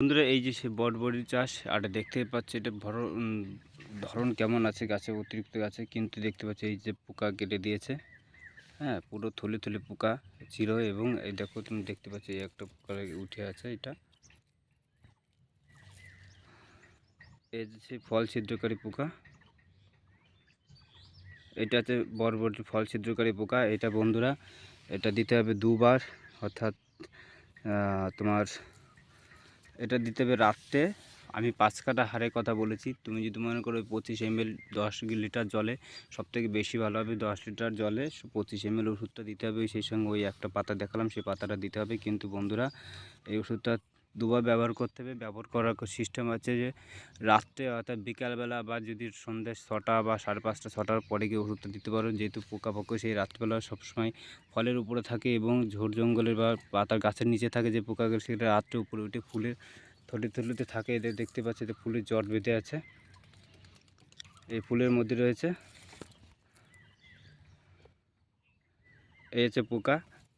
বন্ধুরা, এই যে সে বটবড়ি চাষ, আর দেখতে পাচ্ছি এটা ভর ধরন কেমন আছে, গাছে অতিরিক্ত গাছে, কিন্তু দেখতে পাচ্ছি এই যে পোকা কেটে দিয়েছে। হ্যাঁ পুরো থলে থলে পোকা ছিল এবং এই দেখো, তুমি দেখতে পাচ্ছ এই একটা পোকা উঠে আছে এটা। এই যে সেই ফল ছিদ্রকারী পোকা। এটা হচ্ছে বরবটি ফল ছিদ্রকারী পোকা। এটা বন্ধুরা, এটা দিতে হবে দুবার, অর্থাৎ তোমার এটা দিতে হবে রাত্রে। আমি পাঁচ কাটা হারে কথা বলেছি। তুমি যদি মনে করো পঁচিশ এম এল দশ লিটার জলে সব থেকে বেশি ভালো হবে দশ লিটার জলে পঁচিশ এম এল ওষুধটা দিতে হবে। সেই সঙ্গে ওই একটা পাতা দেখালাম সেই পাতাটা দিতে হবে। কিন্তু বন্ধুরা, এই ওষুধটা দুবার ব্যবহার করতে হবে। ব্যবহার করার সিস্টেম আছে যে, রাত্রে অর্থাৎ বিকালবেলা বা যদি সন্ধ্যে ছটা বা সাড়ে পাঁচটা, ছটার পরে গিয়ে ওষুধটা দিতে পারো। যেহেতু পোকাপক্ষ সেই রাত্রিবেলা সবসময় ফলের উপরে থাকে এবং ঝোড় জঙ্গলের বা পাতার গাছের নিচে থাকে যে পোকাগুলো সেটা রাত্রে উপরে উঠে ফুলের থলি থলিতে থাকে। এদের দেখতে পাচ্ছি এদের ফুলের জট বেঁধে আছে। এই ফুলের মধ্যে রয়েছে, এই হচ্ছে পোকা।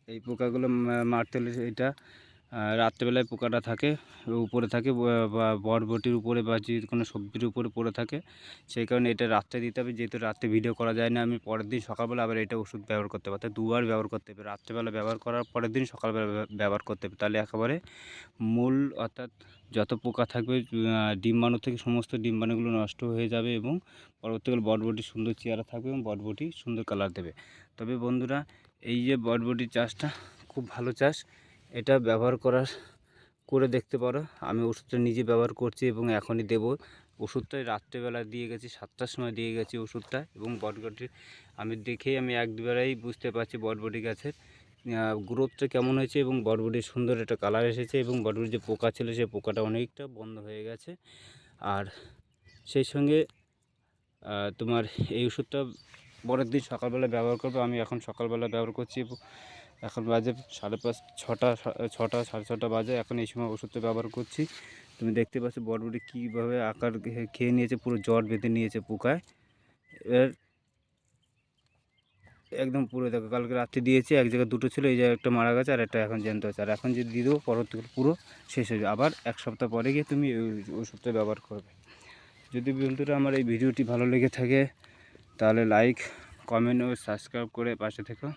এই পোকাগুলো মারতে হলে এটা রাত্রেবেলায় পোকাটা থাকে উপরে থাকে বা বরবটির উপরে বা যে কোনো সবজির উপরে পড়ে থাকে। সেই কারণে এটা রাত্রে দিতে হবে, যেহেতু রাত্রে ভিডিও করা যায় না, আমি পরের দিন সকালবেলা আবার এটা ওষুধ ব্যবহার করতে পারতে দুবার ব্যবহার করতে হবে, রাত্রেবেলা ব্যবহার করার পরের দিন সকালবেলা ব্যবহার করতে হবে। তাহলে একেবারে মূল, অর্থাৎ যত পোকা থাকবে ডিম্বাণু থেকে সমস্ত ডিম্বাণুগুলো নষ্ট হয়ে যাবে এবং পরবর্তীকালে বটবটি সুন্দর চেহারা থাকবে এবং বটবটি সুন্দর কালার দেবে। তবে বন্ধুরা, এই যে বটবটির চাষটা, খুব ভালো চাষ। এটা ব্যবহার করার, করে দেখতে পারো। আমি ওষুধটা নিজে ব্যবহার করছি এবং এখনই দেব। ওষুধটা রাত্রেবেলা দিয়ে গেছি, সাতটার সময় দিয়ে গেছি ওষুধটা এবং বটবটির আমি দেখেই আমি এক দুবারেই বুঝতে পারছি বটবটি গাছের গ্রোথটা কেমন হয়েছে এবং বটবটির সুন্দর একটা কালার এসেছে এবং বটবটির যে পোকা ছিল সেই পোকাটা অনেকটা বন্ধ হয়ে গেছে। আর সেই সঙ্গে তোমার এই ওষুধটা পরের দিন সকালবেলা ব্যবহার করব। আমি এখন সকালবেলা ব্যবহার করছি এখন বাজে সাড়ে পাঁচ, ছটা ছটা, সাড়ে ছটা বাজে। এখন এই সময় ওষুধটা ব্যবহার করছি। তুমি দেখতে পাচ্ছ বটবটি কীভাবে আকার খেয়ে নিয়েছে, পুরো জট বেঁধে নিয়েছে পোকায়। এর একদম পুরো দেখো, কালকে রাত্রে দিয়েছি, এক জায়গায় দুটো ছিল, এই জায়গায় একটা মারা গেছে, আর একটা এখন জ্যান্ত আছে। আর এখন যদি দিয়ে দেবো, পরবর্তীকালে পুরো শেষ হয়ে যাবে। আবার এক সপ্তাহ পরে গিয়ে তুমি ওষুধটা ব্যবহার করবে। যদি বন্ধুরা আমার এই ভিডিওটি ভালো লেগে থাকে, তাহলে লাইক কমেন্ট ও সাবস্ক্রাইব করে পাশে থেকো।